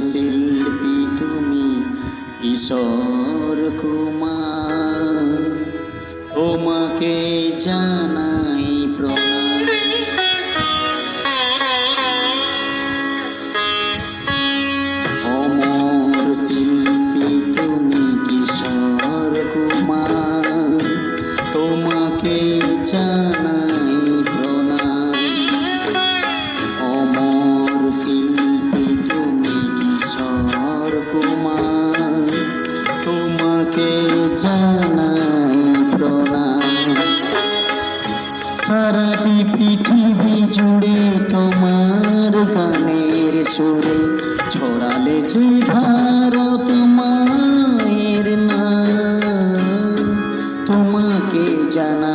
শিল্পী তুমি ঈশ্বর কুমার। তোমাকে জানাই প্রণাম। অমর শিল্পী তুমি কিশোর কুমার। তোমাকে জানাই জানাই। প্রণাম সারাটি পৃথিবী জুড়ে তোমার গানের সুরে ছড়ালে যে ভারত মায়ের না তোমাকে জানা